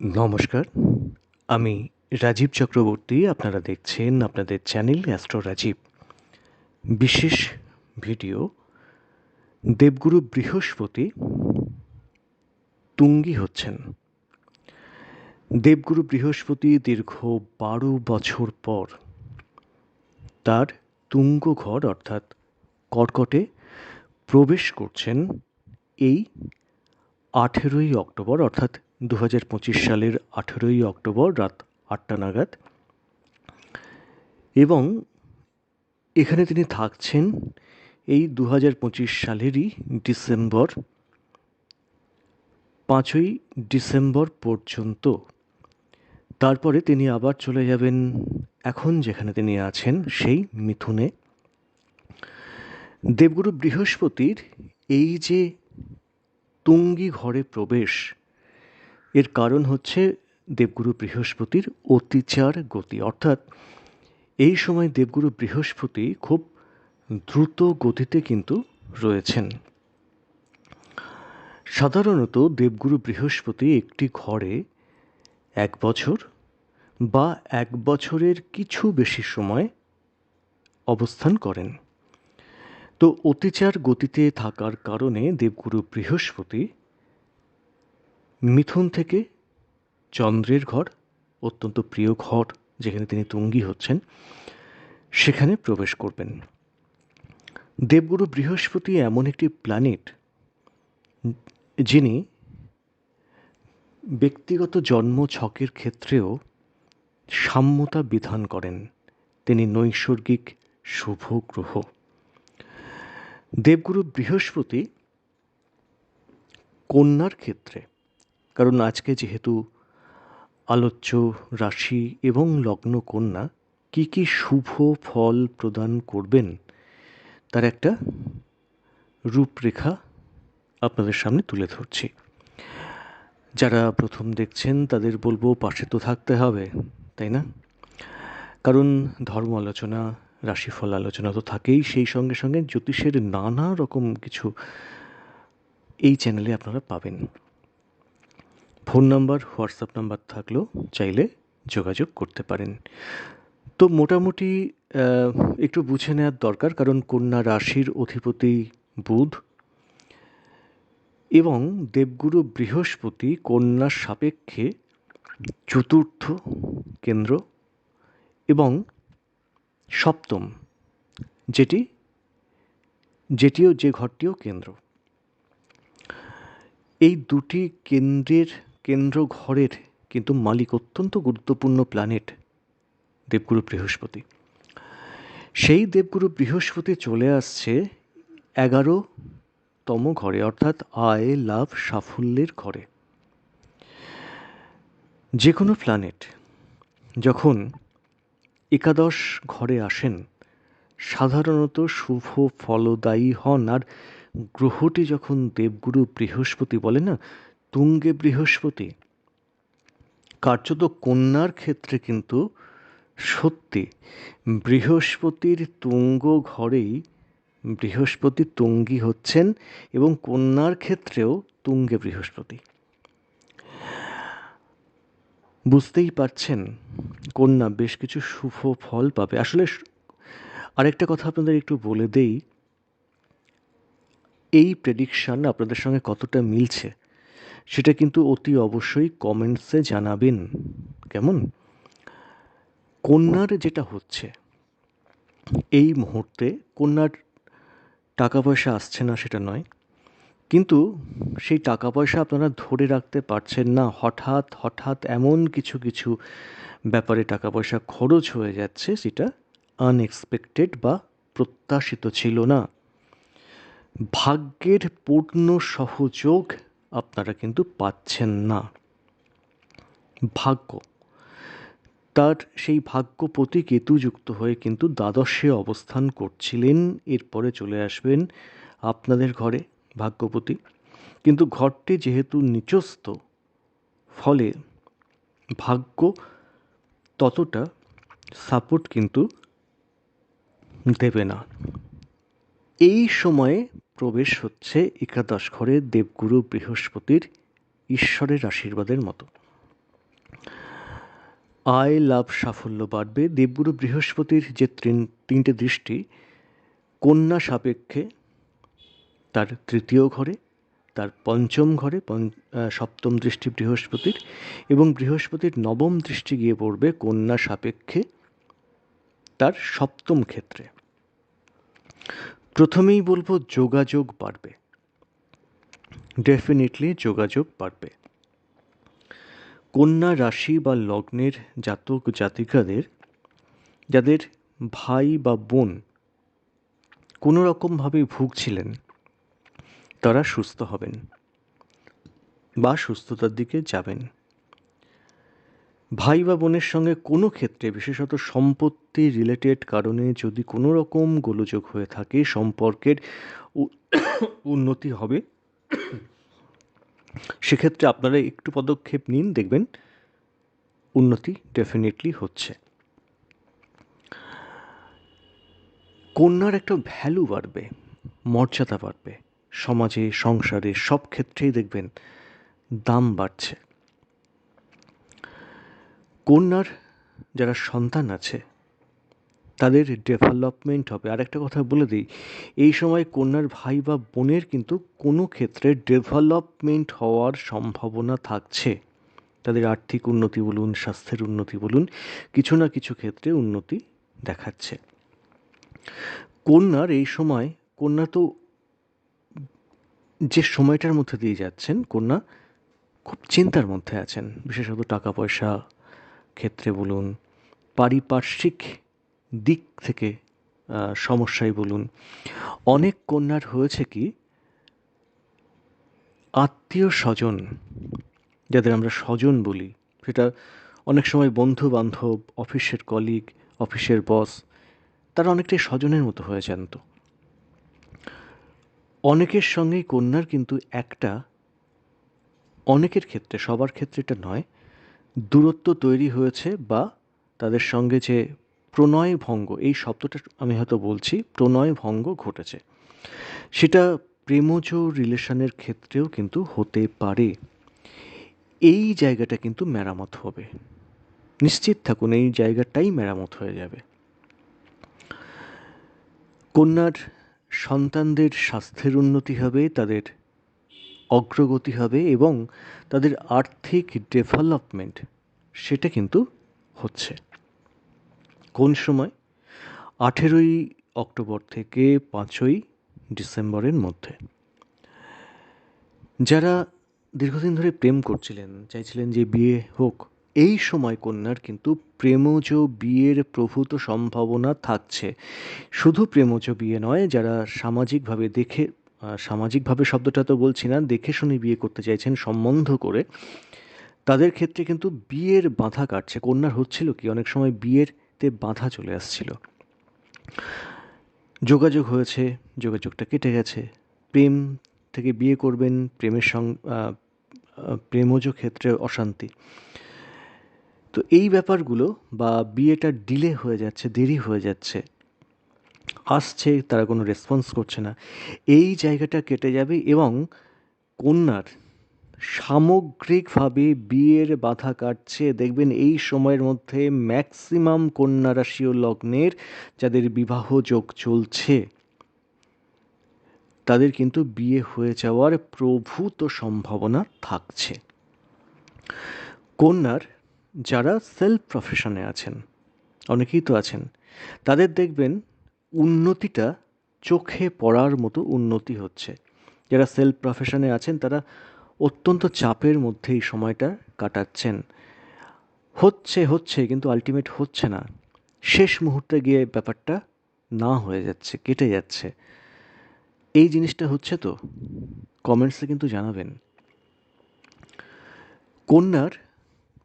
নমস্কার। আমি রাজীব চক্রবর্তী, আপনারা দেখছেন আপনাদের চ্যানেল অ্যাস্ট্রো রাজীব। বিশেষ ভিডিও, দেবগুরু বৃহস্পতি তুঙ্গি হচ্ছেন। দেবগুরু বৃহস্পতি দীর্ঘ বারো বছর পর তার তুঙ্গ ঘর অর্থাৎ কর্কটে, প্রবেশ করছেন এই আঠেরোই অক্টোবর, অর্থাৎ দু হাজার পঁচিশ সালের আঠেরোই অক্টোবর রাত আটটা নাগাদ। এবং এখানে তিনি থাকছেন এই দু হাজার পঁচিশ সালেরই ডিসেম্বর, পাঁচই ডিসেম্বর পর্যন্ত। তারপরে তিনি আবার চলে যাবেন এখন যেখানে তিনি আছেন, সেই মিথুনে। দেবগুরু বৃহস্পতির এই যে তুঙ্গি ঘরে প্রবেশ এর কারণ হচ্ছে দেবগুরু বৃহস্পতির অতিচার গতি। অর্থাৎ এই সময় দেবগুরু বৃহস্পতি খুব দ্রুত গতিতে কিন্তু রয়েছেন। সাধারণত দেবগুরু বৃহস্পতি একটি ঘরে এক বছর বা এক বছরের কিছু বেশি সময় অবস্থান করেন। তো অতিচার গতিতে থাকার কারণে দেবগুরু বৃহস্পতি মিথুন থেকে চন্দ্রের ঘর, অত্যন্ত প্রিয় ঘর, যেখানে তিনি তুঙ্গি হচ্ছেন, সেখানে প্রবেশ করবেন। দেবগুরু বৃহস্পতি এমন একটি প্ল্যানেট যিনি ব্যক্তিগত জন্ম ছকের ক্ষেত্রেও সাম্যতা বিধান করেন। তিনি নৈসর্গিক, শুভ গ্রহ। দেবগুরু বৃহস্পতি কন্যার ক্ষেত্রে কারণ আজকে যেহেতু আলোচ্য রাশি এবং লগ্ন কন্যা, কি কি শুভ ফল প্রদান করবেন তার একটা রূপরেখা আপনাদের সামনে তুলে ধরছি। যারা প্রথম দেখছেন, তাদের বলব পাশে তো থাকতে হবে, তাই না? কারণ ধর্ম আলোচনা, রাশিফল আলোচনা তো থাকেই, সেই সঙ্গে সঙ্গে জ্যোতিষের নানা রকম কিছু এই চ্যানেলে আপনারা পাবেন। ফোন নাম্বার, হোয়াটসঅ্যাপ নাম্বার থাকলেও চাইলে যোগাযোগ করতে পারেন। তো মোটামুটি একটু বুঝে নেওয়ার দরকার, কারণ কন্যা রাশির অধিপতি বুধ এবং দেবগুরু বৃহস্পতি কন্যার সাপেক্ষে চতুর্থ কেন্দ্র এবং সপ্তম, যেটি, যেটিও যে ঘরটিও কেন্দ্র। এই দুটি কেন্দ্রের কেন্দ্র ঘরের কিন্তু মালিক অত্যন্ত গুরুত্বপূর্ণ প্ল্যানেট দেবগুরু বৃহস্পতি। সেই দেবগুরু বৃহস্পতি চলে আসছে এগারোতম ঘরে, অর্থাৎ আয়, লাভ, সাফল্যের ঘরে। যে কোনো প্ল্যানেট যখন একাদশ ঘরে আসেন, সাধারণত শুভ, ফলদায়ী হন। আর গ্রহটি যখন দেবগুরু বৃহস্পতি বলে না তুঙ্গে বৃহস্পতি। কার্যত কন্যার ক্ষেত্রে কিন্তু সত্যি, বৃহস্পতির তুঙ্গ ঘরেই বৃহস্পতি তুঙ্গি হচ্ছেন এবং কন্যার ক্ষেত্রেও তুঙ্গে বৃহস্পতি। বুঝতেই পারছেন, কন্যা বেশ কিছু শুভ ফল পাবে। আসলে আরেকটা কথা আপনাদের একটু বলে দেই, এই প্রেডিকশান আপনাদের সঙ্গে কতটা মিলছে? সেটা কিন্তু অতি অবশ্যই কমেন্টসে জানাবেন। কেমন? কন্যার যেটা হচ্ছে, এই মুহূর্তে কন্যার টাকা পয়সা আসছে না সেটা নয়, কিন্তু সেই টাকা পয়সা আপনারা ধরে রাখতে পারছেন না। হঠাৎ হঠাৎ এমন কিছু কিছু ব্যাপারে টাকা পয়সা খরচ হয়ে যাচ্ছে, সেটা আনএক্সপেক্টেড বা প্রত্যাশিত ছিল না। ভাগ্যের পূর্ণ সহযোগ আপনারা কিন্তু পাচ্ছেন না। ভাগ্য। তার সেই ভাগ্য ভাগ্যপতি কেতুযুক্ত হয়ে কিন্তু দ্বাদশে অবস্থান করছিলেন। এরপরে চলে আসবেন আপনাদের ঘরে ভাগ্যপতি কিন্তু ঘরটি যেহেতু নিচস্থ, ফলে ভাগ্য ততটা সাপোর্ট কিন্তু দেবে না। এই সময়ে প্রবেশ হচ্ছে একাদশ ঘরে দেবগুরু বৃহস্পতির ঈশ্বরের আশীর্বাদের মতো। আয়, লাভ, সাফল্য বাড়বে। দেবগুরু বৃহস্পতির যে তিন- তিনটে দৃষ্টি, কন্যা সাপেক্ষে তার তৃতীয় ঘরে, তার পঞ্চম ঘরে সপ্তম দৃষ্টি বৃহস্পতির এবং বৃহস্পতির নবম দৃষ্টি গিয়ে পড়বে কন্যা সাপেক্ষে তার সপ্তম ক্ষেত্রে। প্রথমেই বলব যোগাযোগ বাড়বে। ডেফিনেটলি যোগাযোগ বাড়বে। কন্যা রাশি বা লগ্নের জাতক জাতিকাদের, যাদের ভাই বা বোন কোনো রকমভাবে ভুগছিলেন, তারা সুস্থ হবেন বা সুস্থতার দিকে যাবেন। ভাই বা বোনের সঙ্গে কোনো ক্ষেত্রে, বিশেষত সম্পত্তি রিলেটেড কারণে যদি কোনো রকম গোলযোগ হয়ে থাকে, সম্পর্কের উন্নতি হবে, সেক্ষেত্রে আপনারা একটু পদক্ষেপ নিন, দেখবেন উন্নতি ডেফিনেটলি হচ্ছে। কন্যার একটা ভ্যালু বাড়বে, মর্যাদা বাড়বে, সমাজে, সংসারে সব ক্ষেত্রেই দেখবেন দাম বাড়ছে। কন্যার যারা সন্তান আছে, তাদের ডেভেলপমেন্ট হবে। আর একটা কথা বলে দিই, এই সময় কন্যার ভাই বা বোনের কিন্তু কোনো ক্ষেত্রে ডেভেলপমেন্ট হওয়ার সম্ভাবনা থাকছে। তাদের আর্থিক উন্নতি বলুন, স্বাস্থ্যের উন্নতি বলুন, কিছু না কিছু ক্ষেত্রে উন্নতি দেখাচ্ছে। কন্যার এই সময়, কন্যা তো যে সময়টার মধ্যে দিয়ে যাচ্ছেন, কন্যা খুব চিন্তার মধ্যে আছেন। বিশেষত টাকা পয়সা ক্ষেত্রে বলুন পারিপার্শ্বিক দিক থেকে আহ, সমস্যায় বলুন। অনেক কন্যার হয়েছে কি আত্মীয় স্বজন যাদের আমরা স্বজন বলি সেটা অনেক সময় বন্ধু বান্ধব অফিসের কলিগ অফিসের বস তারা অনেকটাই স্বজনের মতো হয়ে যান তো। অনেকের সঙ্গেই কন্যার কিন্তু একটা অনেকের ক্ষেত্রে সবার ক্ষেত্রে এটা নয় দূরত্ব তৈরি হয়েছে বা তাদের সঙ্গে যে প্রণয় ভঙ্গ, এই শব্দটা আমি হয়তো বলছি, প্রণয় ভঙ্গ ঘটেছে। সেটা প্রেমজ রিলেশনের ক্ষেত্রেও কিন্তু হতে পারে। এই জায়গাটা কিন্তু মেরামত হবে। নিশ্চিত থাকুন, এই জায়গাটাই মেরামত হয়ে যাবে। কন্যার সন্তানদের স্বাস্থ্যের উন্নতি হবে, তাদের অগ্রগতি হবে এবং তাদের আর্থিক ডেভেলপমেন্ট সেটা কিন্তু হচ্ছে। কোন সময়? আঠেরোই অক্টোবর থেকে পাঁচই ডিসেম্বরের মধ্যে। যারা দীর্ঘদিন ধরে প্রেম করছিলেন, চাইছিলেন যে বিয়ে হোক, এই সময় কন্যার কিন্তু প্রেমজ বিয়ের প্রভূত সম্ভাবনা থাকছে। শুধু প্রেমজ বিয়ে নয়, যারা সামাজিকভাবে দেখে সামাজিকভাবে শব্দটা তো বলছি না, দেখে শুনে বিয়ে করতে চাইছেন সম্বন্ধ করে। তাদের ক্ষেত্রে কিন্তু বিয়ের বাধা কাটছে। কন্যার হচ্ছিল কি? অনেক সময় বিয়েরতে বাধা চলে আসছিল। যোগাযোগ হয়েছে, যোগাযোগটা কেটে গেছে। প্রেম থেকে বিয়ে করবেন, প্রেমের সং প্রেমজ ক্ষেত্রে অশান্তি। তো এই ব্যাপারগুলো বা বিয়েটা ডিলে হয়ে যাচ্ছে, দেরি হয়ে যাচ্ছে। আসছে, তারা কোনো রেসপন্স করছে না। এই জায়গাটা কেটে যাবে এবং কন্যার সামগ্রিকভাবে বিয়ের বাধা কাটছে। দেখবেন এই সময়ের মধ্যে ম্যাক্সিমাম কন্যা রাশি ও লগ্নের যাদের বিবাহ যোগ চলছে, তাদের কিন্তু বিয়ে হয়ে যাওয়ার প্রভূত সম্ভাবনা থাকছে। কন্যার যারা সেলফ প্রফেশনে আছেন, অনেকেই তো আছেন, তাদের দেখবেন উন্নতিটা চোখে পড়ার মতো উন্নতি হচ্ছে। যারা সেলফ প্রফেশনে আছেন, তারা অত্যন্ত চাপের মধ্যে এই সময়টা কাটাচ্ছেন। হচ্ছে হচ্ছে, কিন্তু আলটিমেট হচ্ছে না। শেষ মুহূর্তে গিয়ে ব্যাপারটা না হয়ে যাচ্ছে, কেটে যাচ্ছে। এই জিনিসটা হচ্ছে তো কমেন্টসে কিন্তু জানাবেন। কন্যার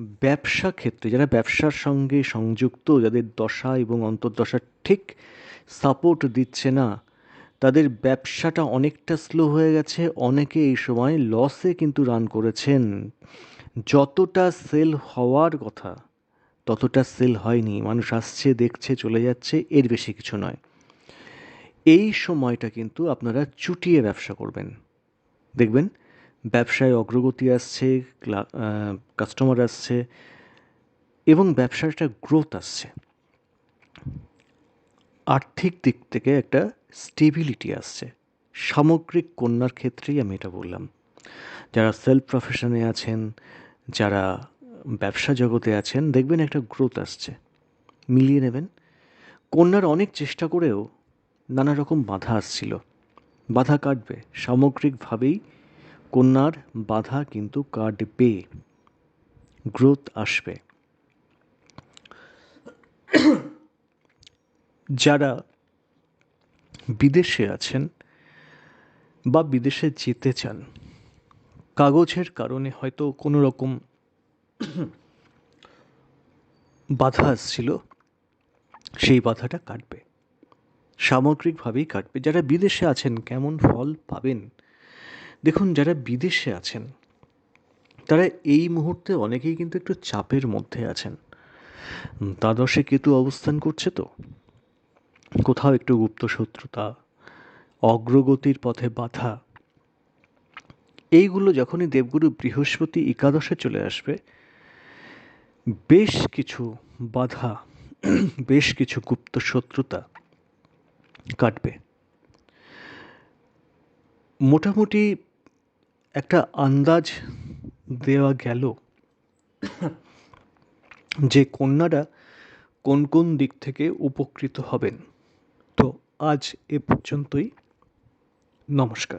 ব্যবসা ক্ষেত্রে, যারা ব্যবসার সঙ্গে সংযুক্ত, যাদের দশা এবং অন্তর্দশা ঠিক সাপোর্ট দিচ্ছে না, তাদের ব্যবসাটা অনেকটা স্লো হয়ে গেছে। অনেকে এই সময় লসে কিন্তু রান করেছেন। যতটা সেল হওয়ার কথা, ততটা সেল হয়নি। মানুষ আসছে, দেখছে, চলে যাচ্ছে, এর বেশি কিছু নয়। এই সময়টা কিন্তু আপনারা চুটিয়ে ব্যবসা করবেন। দেখবেন ব্যবসায় অগ্রগতি আসছে কাস্টমার আসছে এবং ব্যবসার একটা গ্রোথ আসছে। আর্থিক দিক থেকে একটা স্টেবিলিটি আসছে। সামগ্রিক কন্যার ক্ষেত্রেই আমি এটা বললাম। যারা সেলফ প্রফেশনে আছেন, যারা ব্যবসা জগতে আছেন, দেখবেন একটা গ্রোথ আসছে। মিলিয়ে নেবেন। কন্যার অনেক চেষ্টা করেও নানা রকম বাধা আসছিল। বাধা কাটবে। সামগ্রিকভাবেই কন্যার বাধা কিন্তু কাটবে। গ্রোথ আসবে। যারা বিদেশে আছেন বা বিদেশে যেতে চান, কাগজের কারণে হয়তো কোনো রকম বাধা আসছিল, সেই বাধাটা কাটবে। সামগ্রিকভাবেই কাটবে। যারা বিদেশে আছেন, কেমন ফল পাবেন? দেখুন, যারা বিদেশে আছেন, তারা এই মুহূর্তে অনেকেই কিন্তু একটু চাপের মধ্যে আছেন। দ্বাদশে কেতু অবস্থান করছে তো। কোথাও একটু গুপ্ত শত্রুতা, অগ্রগতির পথে বাধা। এইগুলো যখনই দেবগুরু বৃহস্পতি একাদশে চলে আসবে, বেশ কিছু বাধা, বেশ কিছু গুপ্ত শত্রুতা কাটবে। মোটামুটি একটা আন্দাজ দেওয়া গেল যে কন্যারা কোন কোন দিক থেকে উপকৃত হবেন। তো আজ এ পর্যন্তই। নমস্কার।